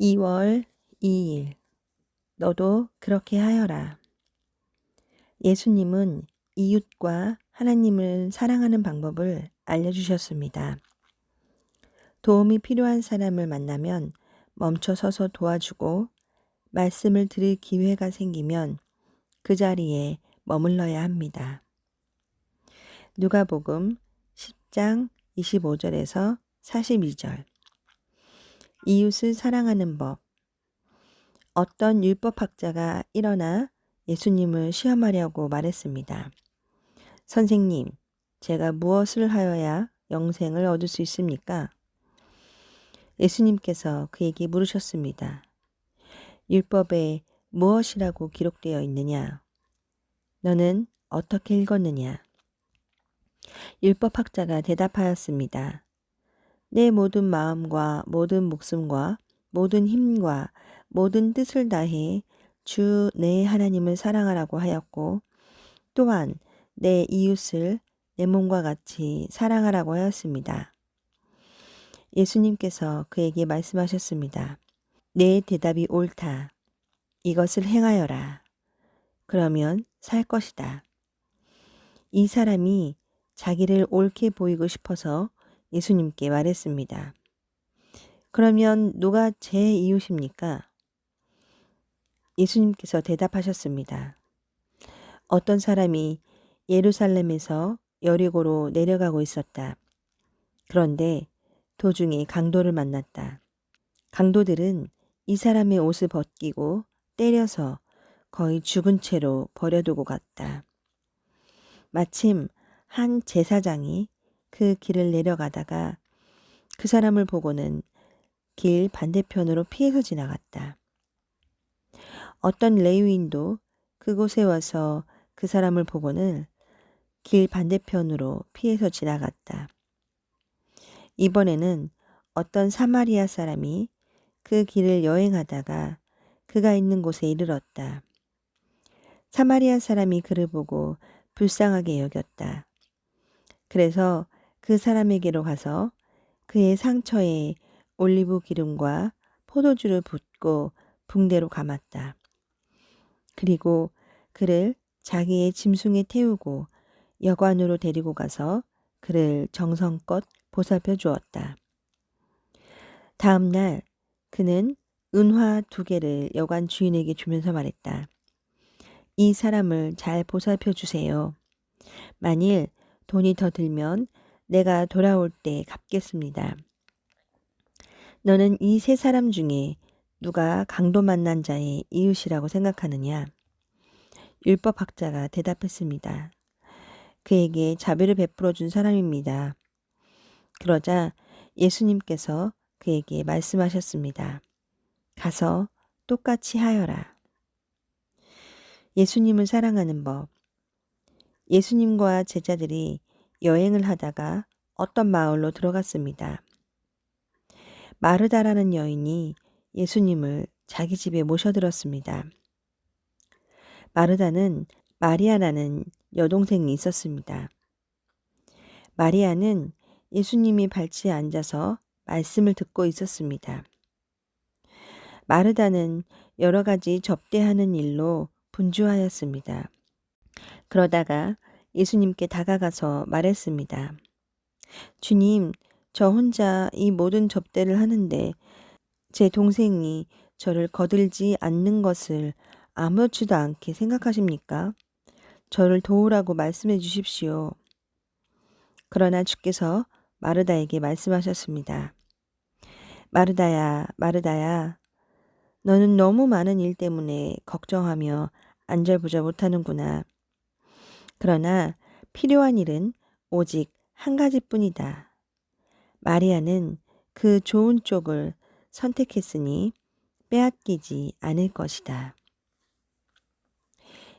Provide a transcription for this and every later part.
2월 2일 너도 그렇게 하여라. 예수님은 이웃과 하나님을 사랑하는 방법을 알려주셨습니다. 도움이 필요한 사람을 만나면 멈춰 서서 도와주고 말씀을 들을 기회가 생기면 그 자리에 머물러야 합니다. 누가복음 10장 25절에서 42절 이웃을 사랑하는 법 어떤 율법학자가 일어나 예수님을 시험하려고 말했습니다. 선생님, 제가 무엇을 하여야 영생을 얻을 수 있습니까? 예수님께서 그에게 물으셨습니다. 율법에 무엇이라고 기록되어 있느냐? 너는 어떻게 읽었느냐? 율법학자가 대답하였습니다. 내 모든 마음과 모든 목숨과 모든 힘과 모든 뜻을 다해 주 내 하나님을 사랑하라고 하였고 또한 내 이웃을 내 몸과 같이 사랑하라고 하였습니다. 예수님께서 그에게 말씀하셨습니다. 내 대답이 옳다. 이것을 행하여라. 그러면 살 것이다. 이 사람이 자기를 옳게 보이고 싶어서 예수님께 말했습니다. 그러면 누가 제 이웃입니까? 예수님께서 대답하셨습니다. 어떤 사람이 예루살렘에서 여리고로 내려가고 있었다. 그런데 도중에 강도를 만났다. 강도들은 이 사람의 옷을 벗기고 때려서 거의 죽은 채로 버려두고 갔다. 마침 한 제사장이 그 길을 내려가다가 그 사람을 보고는 길 반대편으로 피해서 지나갔다. 어떤 레위인도 그곳에 와서 그 사람을 보고는 길 반대편으로 피해서 지나갔다. 이번에는 어떤 사마리아 사람이 그 길을 여행하다가 그가 있는 곳에 이르렀다. 사마리아 사람이 그를 보고 불쌍하게 여겼다. 그래서 그 사람에게로 가서 그의 상처에 올리브 기름과 포도주를 붓고 붕대로 감았다. 그리고 그를 자기의 짐승에 태우고 여관으로 데리고 가서 그를 정성껏 보살펴 주었다. 다음 날 그는 은화 두 개를 여관 주인에게 주면서 말했다. 이 사람을 잘 보살펴 주세요. 만일 돈이 더 들면 내가 돌아올 때 갚겠습니다. 너는 이 세 사람 중에 누가 강도 만난 자의 이웃이라고 생각하느냐? 율법학자가 대답했습니다. 그에게 자비를 베풀어 준 사람입니다. 그러자 예수님께서 그에게 말씀하셨습니다. 가서 똑같이 하여라. 예수님을 사랑하는 법. 예수님과 제자들이 여행을 하다가 어떤 마을로 들어갔습니다. 마르다라는 여인이 예수님을 자기 집에 모셔들었습니다. 마르다는 마리아라는 여동생이 있었습니다. 마리아는 예수님이 발치에 앉아서 말씀을 듣고 있었습니다. 마르다는 여러 가지 접대하는 일로 분주하였습니다. 그러다가 예수님께 다가가서 말했습니다. 주님, 저 혼자 이 모든 접대를 하는데 제 동생이 저를 거들지 않는 것을 아무렇지도 않게 생각하십니까? 저를 도우라고 말씀해 주십시오. 그러나 주께서 마르다에게 말씀하셨습니다. 마르다야, 마르다야, 너는 너무 많은 일 때문에 걱정하며 안절부절 못하는구나. 그러나 필요한 일은 오직 한 가지뿐이다. 마리아는 그 좋은 쪽을 선택했으니 빼앗기지 않을 것이다.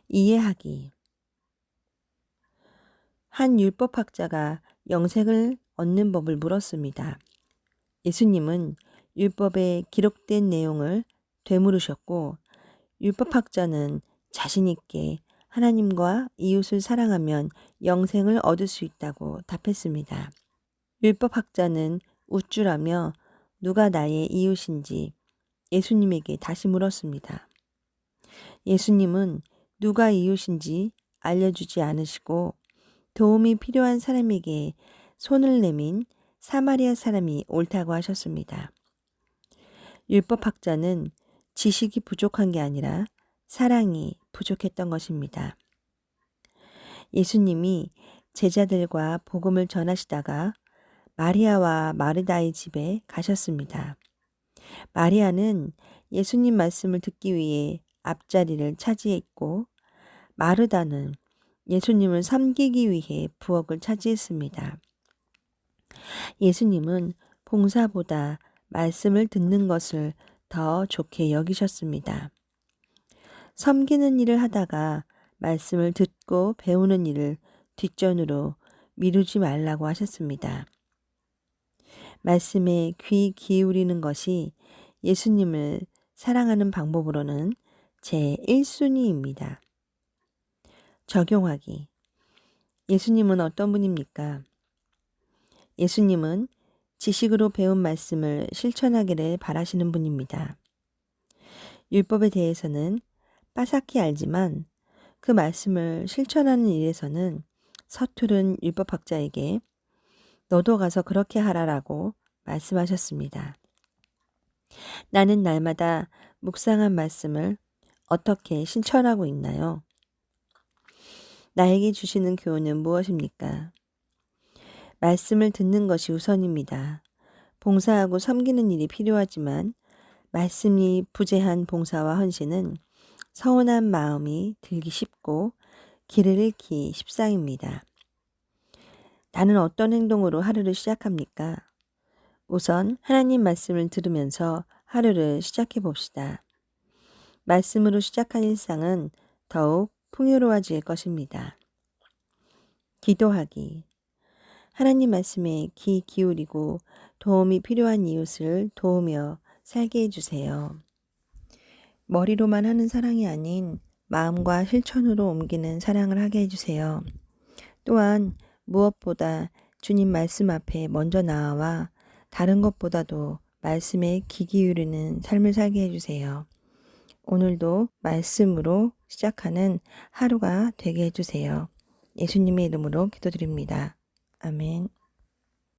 이해하기 한 율법학자가 영생을 얻는 법을 물었습니다. 예수님은 율법에 기록된 내용을 되물으셨고 율법학자는 자신있게 하나님과 이웃을 사랑하면 영생을 얻을 수 있다고 답했습니다. 율법학자는 우쭐하며 누가 나의 이웃인지 예수님에게 다시 물었습니다. 예수님은 누가 이웃인지 알려주지 않으시고 도움이 필요한 사람에게 손을 내민 사마리아 사람이 옳다고 하셨습니다. 율법학자는 지식이 부족한 게 아니라 사랑이 부족했던 것입니다. 예수님이 제자들과 복음을 전하시다가 마리아와 마르다의 집에 가셨습니다. 마리아는 예수님 말씀을 듣기 위해 앞자리를 차지했고 마르다는 예수님을 섬기기 위해 부엌을 차지했습니다. 예수님은 봉사보다 말씀을 듣는 것을 더 좋게 여기셨습니다. 섬기는 일을 하다가 말씀을 듣고 배우는 일을 뒷전으로 미루지 말라고 하셨습니다. 말씀에 귀 기울이는 것이 예수님을 사랑하는 방법으로는 제 1순위입니다. 적용하기. 예수님은 어떤 분입니까? 예수님은 지식으로 배운 말씀을 실천하기를 바라시는 분입니다. 율법에 대해서는 빠삭히 알지만 그 말씀을 실천하는 일에서는 서투른 율법학자에게 너도 가서 그렇게 하라라고 말씀하셨습니다. 나는 날마다 묵상한 말씀을 어떻게 실천하고 있나요? 나에게 주시는 교훈은 무엇입니까? 말씀을 듣는 것이 우선입니다. 봉사하고 섬기는 일이 필요하지만 말씀이 부재한 봉사와 헌신은 서운한 마음이 들기 쉽고 길을 잃기 십상입니다. 나는 어떤 행동으로 하루를 시작합니까? 우선 하나님 말씀을 들으면서 하루를 시작해 봅시다. 말씀으로 시작한 일상은 더욱 풍요로워질 것입니다. 기도하기. 하나님 말씀에 귀 기울이고 도움이 필요한 이웃을 도우며 살게 해주세요. 머리로만 하는 사랑이 아닌 마음과 실천으로 옮기는 사랑을 하게 해주세요. 또한 무엇보다 주님 말씀 앞에 먼저 나와 다른 것보다도 말씀에 귀 기울이는 삶을 살게 해주세요. 오늘도 말씀으로 시작하는 하루가 되게 해주세요. 예수님의 이름으로 기도드립니다. 아멘.